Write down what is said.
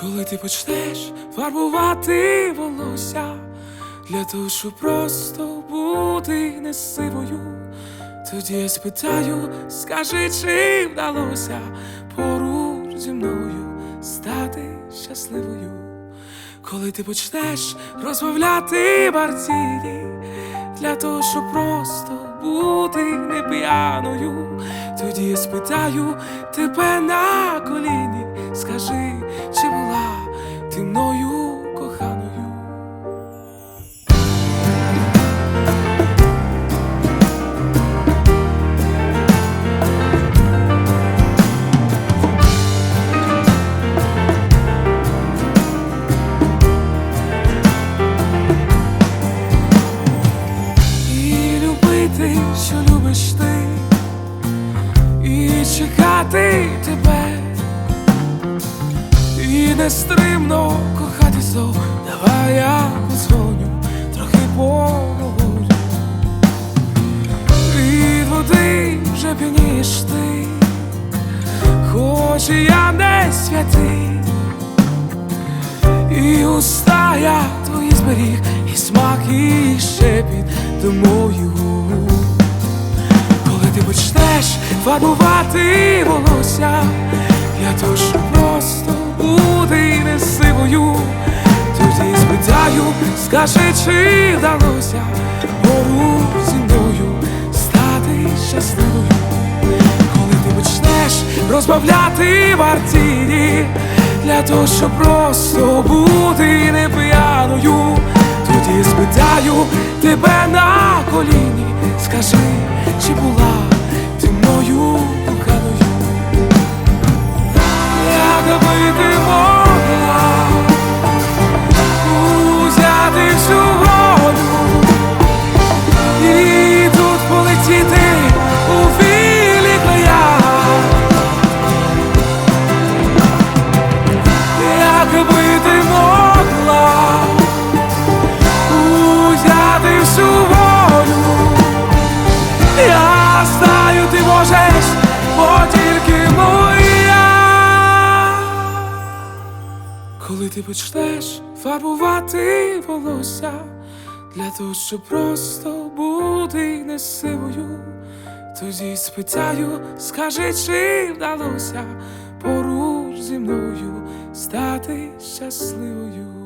Коли ти почнеш фарбувати волосся для того, щоб просто бути не сивою, тоді я спитаю, скажи, чи вдалося поруч зі мною стати щасливою. Коли ти почнеш розмовляти партії для того, щоб просто бути не п'яною, тоді я спитаю тебе на коліні, скажи, любиш ти, і чекати тебе, і нестримно кохати знов. Давай я подзвоню, трохи поговорю. Від води вже п'янієш ти, хоч і я не святий. І уста я твої зберіг, і смак, і щепіт. Коли почнеш фарбувати волосся, того, щоб просто бути не сивою, тоді спитаю, скажи, чи вдалося поруч зі мною стати щасливою. Коли ти почнеш розбавляти вартії для того, щоб просто бути не п'яною, Коли ти почнеш фарбувати волосся для того, щоб просто бути не сивою, тоді спитаю, скажи, чи вдалося поруч зі мною стати щасливою.